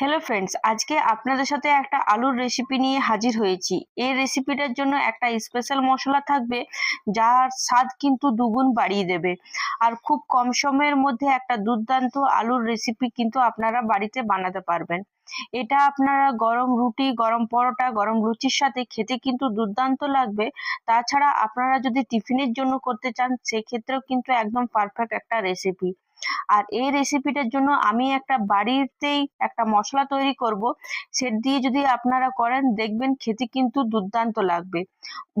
Hello friends আজকে আপনাদের সাথে একটা আলুর রেসিপি নিয়ে হাজির হয়েছি। এই রেসিপিটার জন্য একটা স্পেশাল মশলা থাকবে, যার স্বাদ কিন্তু দুগুণ বাড়িয়ে দেবে। আর খুব কম সময়ের মধ্যে একটা দুর্দান্ত আলুর রেসিপি কিন্তু আপনারা বাড়িতে বানাতে পারবেন। এটা আপনারা গরম রুটি, গরম পরোটা, গরম লুচির সাথে খেতে কিন্তু দুর্দান্ত লাগবে। তাছাড়া আপনারা যদি টিফিনের জন্য করতে চান, সেক্ষেত্রেও কিন্তু একদম পারফেক্ট একটা রেসিপি আর এই রেসিপিটার জন্য আমি একটা বাড়িতেই একটা মশলা তৈরি করব। সেট দিয়ে যদি আপনারা করেন, দেখবেন খেতে কিন্তু দুর্দান্ত লাগবে।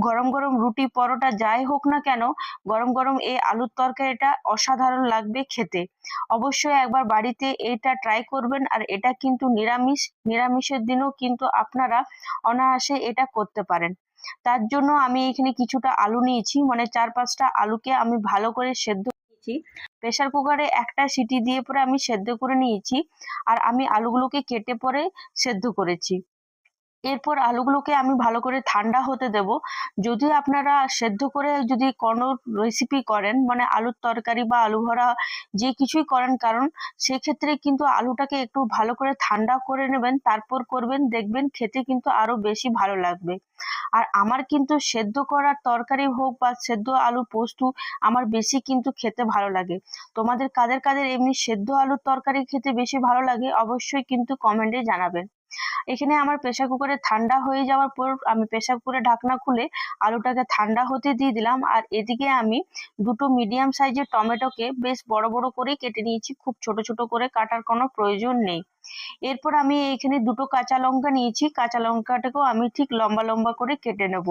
গরম গরম রুটি পরোটা যাই হোক না কেন, গরম গরম এই আলুর তরকারিটা অসাধারণ লাগবে খেতে। অবশ্যই একবার বাড়িতে এটা ট্রাই করবেন আর এটা কিন্তু নিরামিষ, নিরামিষের দিনও কিন্তু আপনারা অনায়াসে এটা করতে পারেন। তার জন্য আমি এখানে কিছুটা আলু নিয়েছি মানে চার পাঁচটা আলুকে আমি ভালো করে সেদ্ধ নিয়েছি প্রেশার কুকারে একটা সিটি দিয়ে পরে আমি সেদ্ধ করে নিয়েছি। আর আমি আলুগুলোকে কেটে পরে সেদ্ধ করেছি। এরপর আলুগুলোকে আমি ভালো করে ঠান্ডা হতে দেব। যদি আপনারা সেদ্ধ করে যদি কোনো রেসিপি করেন মানে আলুর তরকারি বা আলু ভরা যে কিছুই করেন, কারণ সেক্ষেত্রে কিন্তু আলুটাকে একটু ভালো করে ঠান্ডা করে নেবেন, তারপর করবেন, দেখবেন খেতে কিন্তু আরও বেশি ভালো লাগবে। আর আমার কিন্তু সেদ্ধ করার তরকারি হোক বা সেদ্ধ আলু পোস্ত আমার বেশি কিন্তু খেতে ভালো লাগে। তোমাদের কাদের কাদের এমনি সেদ্ধ আলুর তরকারি খেতে বেশি ভালো লাগে, অবশ্যই কিন্তু কমেন্টে জানাবেন। এখানে আমার প্রেসার কুকারে ঠান্ডা হয়ে যাওয়ার পর আমি প্রেসার কুকারে ঢাকনা খুলে আলুটাকে ঠান্ডা হতে দিয়ে দিলাম। আর এদিকে আমি দুটো মিডিয়াম সাইজের টমেটোকে বেশ বড় বড় করে কেটে নিয়েছি। খুব ছোট ছোট করে কাটার কোনো প্রয়োজন নেই। এরপর আমি এখানে দুটো কাঁচা লঙ্কা নিয়েছি। কাঁচা লঙ্কাটাকেও আমি ঠিক লম্বা লম্বা করে কেটে নেব।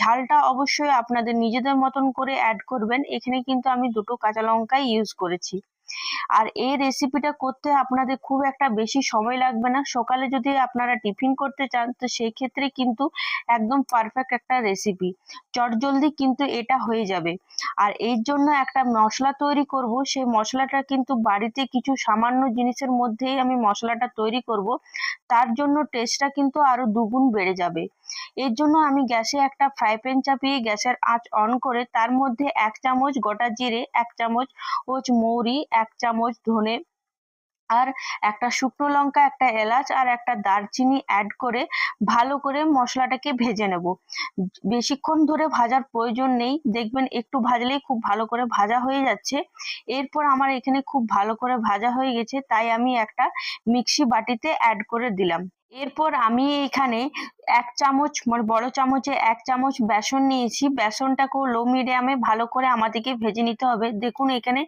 ঝালটা অবশ্যই আপনাদের নিজেদের মতন করে অ্যাড করবেন। এখানে কিন্তু আমি দুটো কাঁচা লঙ্কাই ইউজ করেছি। আর এই রেসিপিটা করতে আপনাদের খুব একটা বেশি সময় লাগবে না। সকালে যদি আপনারা টিফিন করতে চান, তো সেই ক্ষেত্রে কিন্তু একদম পারফেক্ট একটা রেসিপি চটজলদি কিন্তু এটা হয়ে যাবে। আর এর জন্য একটা মশলা তৈরি করব। সেই মশলাটা কিন্তু বাড়িতে কিছু সামান্য জিনিসের মধ্যেই আমি মশলাটা তৈরি করব। তার জন্য টেস্টটা কিন্তু আরও দুগুণ বেড়ে যাবে। এর জন্য আমি গ্যাসে একটা ফ্রাই প্যান চাপিয়ে গ্যাসের আঁচ অন করে তার মধ্যে এক চামচ গোটা জিরে, এক চামচ মৌরি এক চামচ ধনে আর একটা শুকনো লঙ্কা, একটা এলাচ আর একটা দারচিনি অ্যাড করে ভালো করে মশলাটাকে ভেজে নেব। বেশিক্ষণ ধরে ভাজার প্রয়োজন নেই। দেখবেন একটু ভাজলেই খুব ভালো করে ভাজা হয়ে যাচ্ছে। এরপর আমার এখানে খুব ভালো করে ভাজা হয়ে গেছে, তাই আমি একটা মিক্সি বাটিতে অ্যাড করে দিলাম। এরপর আমি এখানে এক চামচ মানে বড় চামচে এক চামচ বেসন নিয়েছি। বেসনটাকেও লো মিডিয়ামে ভালো করে আমাদেরকে ভেজে নিতে হবে। দেখুন, এখানে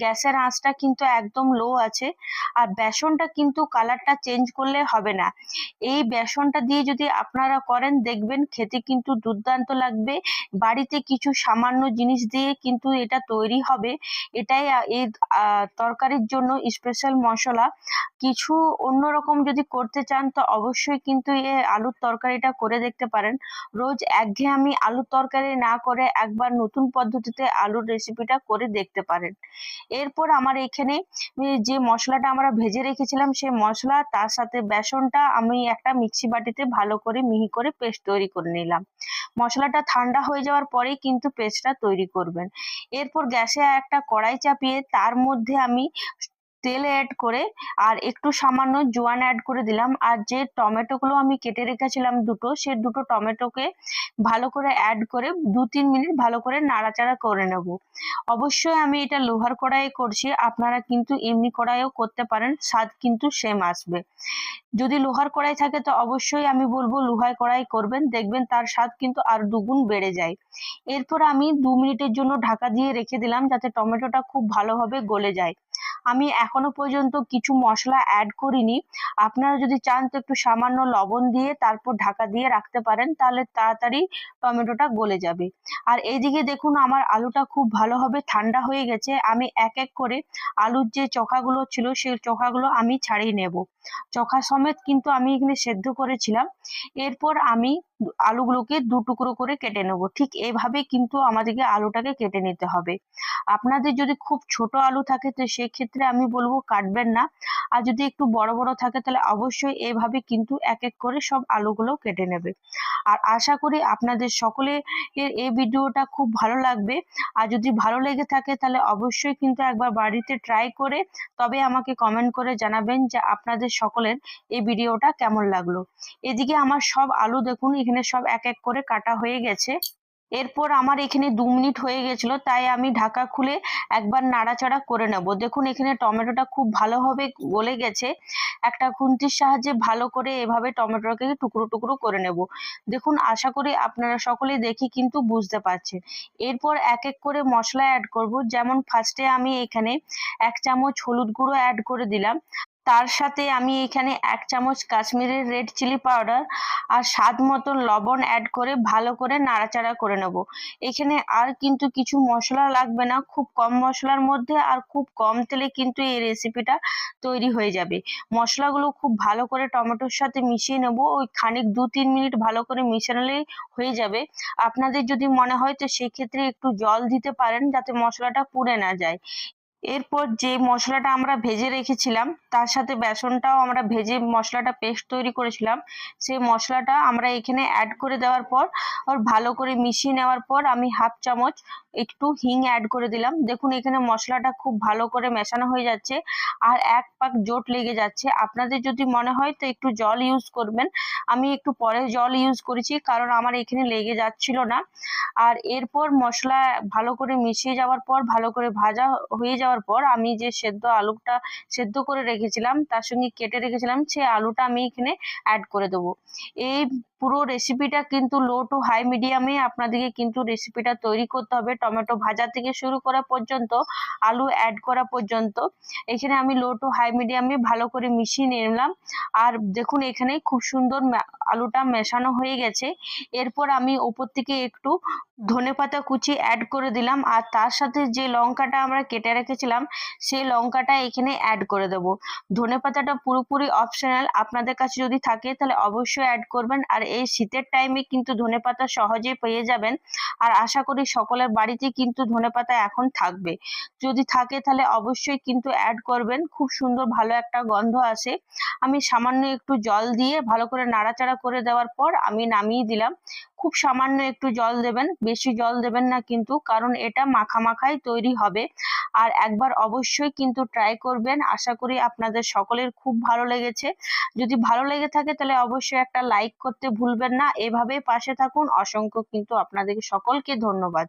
গ্যাসের আঁচটা কিন্তু একদম লো আছে। আর বেসনটা কিন্তু কালারটা চেঞ্জ করলে হবে না। এই বেসনটা দিয়ে যদি আপনারা করেন, দেখবেন খেতে কিন্তু দুর্দান্ত লাগবে। বাড়িতে কিছু সামান্য জিনিস দিয়ে কিন্তু এটা তৈরি হবে। এটাই এই তরকারির জন্য স্পেশাল মশলা। কিছু অন্যরকম যদি করতে চান, তো অবশ্যই কিন্তু এ আলুর তরকারিটা করে দেখতে পারেন। রোজ একঘেয়েমি আলুর তরকারি না করে একবার নতুন পদ্ধতিতে আলুর রেসিপিটা করে দেখতে পারেন। এরপর আমার এখানে যে মশলাটা আমরা ভেজে রেখেছিলাম, সেই মশলা, তার সাথে বেসনটা আমি একটা মিক্সি বাটিতে ভালো করে মিহি করে পেস্ট তৈরি করে নিলাম। মশলাটা ঠান্ডা হয়ে যাওয়ার পরেই কিন্তু পেস্টটা তৈরি করবেন। এরপর গ্যাসে একটা কড়াই চাপিয়ে তার মধ্যে আমি তেল অ্যাড করে আর একটু সামান্য জোয়ান অ্যাড করে দিলাম। আর যে টমেটোগুলো আমি কেটে রেখেছিলাম দুটো, সে দুটো টমেটোকে ভালো করে অ্যাড করে দু তিন মিনিট ভালো করে নাড়াচাড়া করে নেব। অবশ্যই আমি এটা লোহার কড়াইয়ে করছি, আপনারা কিন্তু এমনি কড়াইও করতে পারেন, স্বাদ কিন্তু সেম আসবে। যদি লোহার কড়াই থাকে তো অবশ্যই আমি বলব লোহার কড়াই করবেন, দেখবেন তার স্বাদ কিন্তু আর দুগুণ বেড়ে যায়। এরপর আমি দু মিনিটের জন্য ঢাকা দিয়ে রেখে দিলাম যাতে টমেটোটা খুব ভালোভাবে গলে যায়। আমি এখনও পর্যন্ত কিছু মশলা অ্যাড করিনি। আপনারা যদি চান তো একটু সামান্য লবণ দিয়ে তারপর ঢাকা দিয়ে রাখতে পারেন, তাহলে তাড়াতাড়ি টমেটোটা গলে যাবে। আর এইদিকে দেখুন, আমার আলুটা খুব ভালোভাবে ঠান্ডা হয়ে গেছে। আমি এক এক করে আলুর যে চোখাগুলো ছিল, সেই চোখাগুলো আমি ছাড়িয়ে নেব। চোখা সমেত কিন্তু আমি এখানে সেদ্ধ করেছিলাম। এরপর আমি আলুগুলোকে দু টুকরো করে কেটে নেব। ঠিক এইভাবে কিন্তু আমাদেরকে আলুটাকে কেটে নিতে হবে। আপনাদের যদি খুব ছোট আলু থাকে, তো সেক্ষেত্রে আমি বলব কাটবেন না। আর যদি একটু বড় বড় থাকে তাহলে অবশ্যই এভাবে কিন্তু এক এক করে সব আলুগুলো কেটে নেবে। আর আশা করি আপনাদের সকলে এই ভিডিওটা খুব ভালো লাগবে। আর যদি ভালো লেগে থাকে তাহলে অবশ্যই কিন্তু একবার বাড়িতে ট্রাই করে তবে আমাকে কমেন্ট করে জানাবেন যে আপনাদের সকলের এই ভিডিওটা কেমন লাগল। এদিকে আমার সব আলু দেখুন, এখানে সব এক এক করে কাটা হয়ে গেছে। এরপর আমার এখানে দু মিনিট হয়ে গেছিল, তাই আমি ঢাকা খুলে একবার নাড়াচাড়া করে নেব। দেখুন, এখানে টমেটোটা খুব ভালোভাবে গলে গেছে। একটা খুন্তির সাহায্যে ভালো করে এভাবে টমেটোকে টুকরো টুকরো করে নেব। দেখুন, আশা করি আপনারা সকলে দেখে কিন্তু বুঝতে পারছেন। এরপর এক এক করে মশলা অ্যাড করব। যেমন ফার্স্টে আমি এখানে এক চামচ হলুদ গুঁড়ো অ্যাড করে দিলাম। তার সাথে আমি এখানে এক চামচ কাশ্মীরের রেড চিলি পাউডার আর স্বাদ মতো লবণ অ্যাড করে ভালো করে নাড়াচাড়া করে নেব। এখানে আর কিন্তু কিছু মশলা লাগবে না, খুব কম মশলার মধ্যে আর খুব কম তেলে কিন্তু এই রেসিপিটা তৈরি হয়ে যাবে। মশলাগুলো খুব ভালো করে টমেটোর সাথে মিশিয়ে নেব, ওই খানিক দু তিন মিনিট ভালো করে মিশালেই হয়ে যাবে। আপনাদের যদি মনে হয় তো সেক্ষেত্রে একটু জল দিতে পারেন যাতে মশলাটা পুড়ে না যায়। এরপর যে মশলাটা আমরা ভেজে রেখেছিলাম, তার সাথে বেসনটাও আমরা ভেজে মশলাটা পেস্ট তৈরি করেছিলাম, সেই মশলাটা আমরা এখানে অ্যাড করে দেওয়ার পর ভালো করে মিশিয়ে নেওয়ার পর আমি হাফ চামচ একটু হিং অ্যাড করে দিলাম। দেখুন, এখানে মশলাটা খুব ভালো করে মেশানো হয়ে যাচ্ছে আর এক পাক জোট লেগে যাচ্ছে। আপনাদের যদি মনে হয় তো একটু জল ইউজ করবেন। আমি একটু পরে জল ইউজ করেছি কারণ আমার এখানে লেগে যাচ্ছিল না। আর এরপর মশলা ভালো করে মিশিয়ে যাওয়ার পর, ভালো করে ভাজা হয়ে যাওয়ার পর আমি যে সেদ্ধ আলুটা সেদ্ধ করে রেখেছিলাম, তার সঙ্গে কেটে রেখেছিলাম সেই আলুটা আমি এখানে অ্যাড করে দেবো। এই পুরো রেসিপিটা কিন্তু লো টু হাই মিডিয়ামে আপনাদেরকে কিন্তু রেসিপিটা তৈরি করতে হবে। টমেটো ভাজা থেকে শুরু করা পর্যন্ত, আলু অ্যাড করা পর্যন্ত। এখানে আমি লো টু হাই মিডিয়ামে ভালো করে মিশিয়ে নিলাম। আর দেখুন এখানে খুব সুন্দর আলুটা মেশানো হয়ে গেছে। এরপর আমি ওপর থেকে একটু ধনেপাতা কুচি অ্যাড করে দিলাম আর তার সাথে যে লঙ্কাটা আমরা কেটে রেখেছিলাম, সেই লঙ্কাটা এখানে অ্যাড করে দেব। ধনেপাতাটা পুরোপুরি অপশনাল আপনাদের কাছে যদি থাকে তাহলে অবশ্যই অ্যাড করবেন। আর এই শীতের টাইমে কিন্তু ধনেপাতা সহজেই পেয়ে যাবেন। আর আশা করি সকলের বাড়িতে কিন্তু ধনেপাতা এখন থাকবে। যদি থাকে তাহলে অবশ্যই কিন্তু অ্যাড করবেন। খুব সুন্দর ভালো একটা গন্ধ আসে। আমি সামান্য একটু জল দিয়ে ভালো করে নাড়াচাড়া করে দেওয়ার পর আমি নামিয়ে দিলাম। খুব সামান্য একটু জল দেবেন, বেশি জল দেবেন না কিন্তু, কারণ এটা মাখা মাখাই তৈরি হবে। আর একবার অবশ্যই কিন্তু ট্রাই করবেন। আশা করি আপনাদের সকলের খুব ভালো লেগেছে। যদি ভালো লেগে থাকে তাহলে অবশ্যই একটা লাইক করতে ভুলবেন না। এভাবে পাশে থাকুন। অসংখ্য কিন্তু আপনাদের সকলকে ধন্যবাদ।